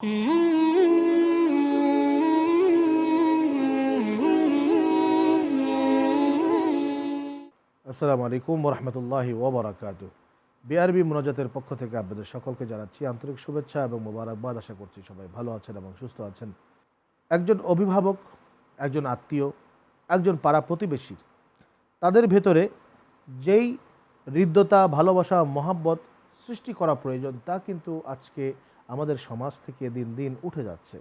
আসসালামু আলাইকুম রহমতুল্লাহি ওবরাকাত বিআরবি মোনাজাতের পক্ষ থেকে আপনাদের সকলকে জানাচ্ছি আন্তরিক শুভেচ্ছা এবং মোবারকবাদ। আশা করছি সবাই ভালো আছেন এবং সুস্থ আছেন। একজন অভিভাবক, একজন আত্মীয়, একজন পাড়া প্রতিবেশী, তাদের ভেতরে যেই হৃদ্যতা, ভালোবাসা, মহাব্বত সৃষ্টি করা প্রয়োজন তা কিন্তু আজকে আমাদের সমাজ থেকে দিন দিন উঠে যাচ্ছে।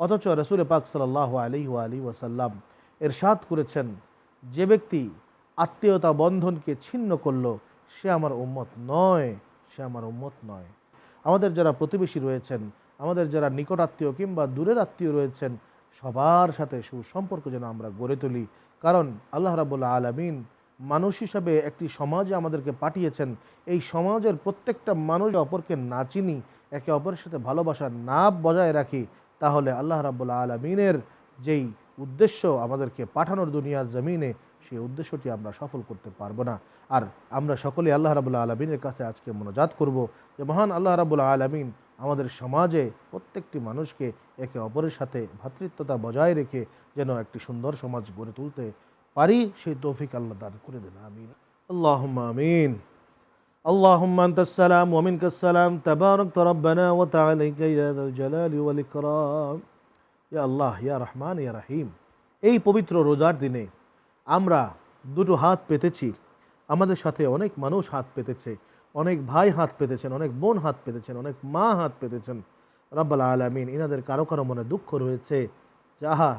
অথচ রসুল পাক সাল্লাহ আলি আলী ওয়াসাল্লাম এরশাদ করেছেন, যে ব্যক্তি আত্মীয়তা বন্ধনকে ছিন্ন করল, সে আমার উম্মত নয়, সে আমার উম্মত নয়। আমাদের যারা প্রতিবেশী রয়েছেন, আমাদের যারা নিকট আত্মীয় কিংবা দূরের আত্মীয় রয়েছেন, সবার সাথে সুসম্পর্ক যেন আমরা গড়ে তুলি। কারণ আল্লাহ রাবুল্লাহ আলমিন মানুষ হিসাবে একটি সমাজে আমাদেরকে পাঠিয়েছেন। এই সমাজের প্রত্যেকটা মানুষ অপরকে না চিনি, একে অপরের সাথে ভালোবাসা না বজায় রাখি, তাহলে আল্লাহ রাবুল্লাহ আলমিনের যেই উদ্দেশ্য আমাদেরকে পাঠানোর দুনিয়ার জমিনে, সেই উদ্দেশ্যটি আমরা সফল করতে পারব না। আর আমরা সকলে আল্লাহ রাবুল্লাহ আলমিনের কাছে আজকে মনোজাত করব যে, মহান আল্লাহ রাবুল্লাহ আলমিন আমাদের সমাজে প্রত্যেকটি মানুষকে একে অপরের সাথে ভ্রাতৃত্বতা বজায় রেখে যেন একটি সুন্দর সমাজ গড়ে তুলতে পারি সেই তৌফিক আল্লাহ দান করে দেন আমিন আল্লাহ আমিন اللهم أنت السلام ومنك السلام تبارك ربنا وتعاليك يا ذا الجلال والإكرام يا الله يا رحمن يا رحيم এই পবিত্র রোজার দিনে আমরা দুটো হাত পেতেছি আমাদের সাথে অনেক মানুষ হাত পেতেছে অনেক ভাই হাত পেতেছেন অনেক বোন হাত পেতেছেন অনেক মা হাত পেতেছেন রব্বাল আলমিন এনাদের কারো কারো মনে দুঃখ রয়েছে যাহা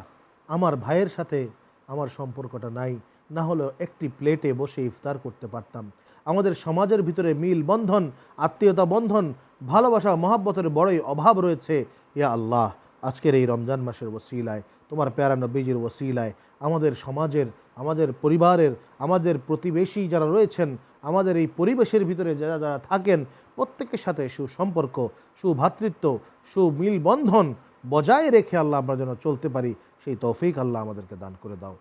আমার ভাইয়ের সাথে আমার সম্পর্কটা নাই, না হলেও একটি প্লেটে বসে ইফতার করতে পারতাম। আমাদের সমাজের ভিতরে মিল বন্ধন, আত্মীয়তা বন্ধন, ভালোবাসা, মহাব্বতের বড়ই অভাব রয়েছে। ইয়া আল্লাহ, আজকের এই রমজান মাসের ওসিলায়, তোমার প্যারা নবীজির ওসিলায়, আমাদের সমাজের, আমাদের পরিবারের, আমাদের প্রতিবেশী যারা রয়েছেন, আমাদের এই পরিবেশের ভিতরে যারা যারা থাকেন, প্রত্যেকের সাথে সুসম্পর্ক, সুভাতৃত্ব, সুমিল বন্ধন বজায় রেখে আল্লাহ আমরা যেন চলতে পারি, সেই তৌফিক আল্লাহ আমাদেরকে দান করে দাও।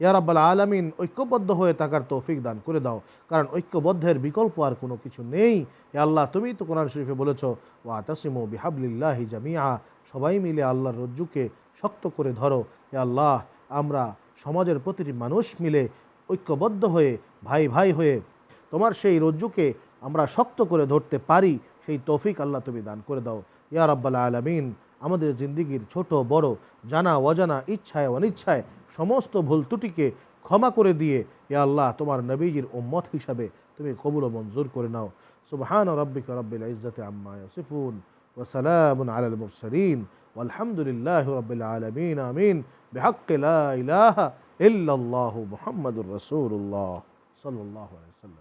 ইয়া রাব্বাল আলামিন, ঐক্যবদ্ধ হয়ে থাকার তৌফিক দান করে দাও, কারণ ঐক্যবদ্ধের বিকল্প আর কোনো কিছু নেই। হে আল্লাহ, তুমি তো কোরআন শরীফে বলেছ, ওয়া তাসিমু বিহাবলিল্লাহি জামিয়া সবাই মিলে আল্লাহর রজ্জুকে শক্ত করে ধরো। এ আল্লাহ, আমরা সমাজের প্রতিটি মানুষ মিলে ঐক্যবদ্ধ হয়ে, ভাই ভাই হয়ে তোমার সেই রজ্জুকে আমরা শক্ত করে ধরতে পারি, সেই তৌফিক আল্লাহ তুমি দান করে দাও। ইয়া রাব্বাল আলামিন আমাদের জিন্দিগির ছোট বড় জানা অজানা ইচ্ছায় অনিচ্ছায় সমস্ত ভুল ত্রুটিকে ক্ষমা করে দিয়ে ইয়া আল্লাহ তোমার নবীজির উম্মত হিসাবে তুমি কবুল ও মঞ্জুর করে নাও সুবহান রব্বিকা রব্বিল ইজ্জতি আম্মা ইয়াসিফুন وسلام على المرسلين والحمد لله رب العالمين آمين بحق لا إله إلا الله محمد رسول الله صلى الله عليه وسلم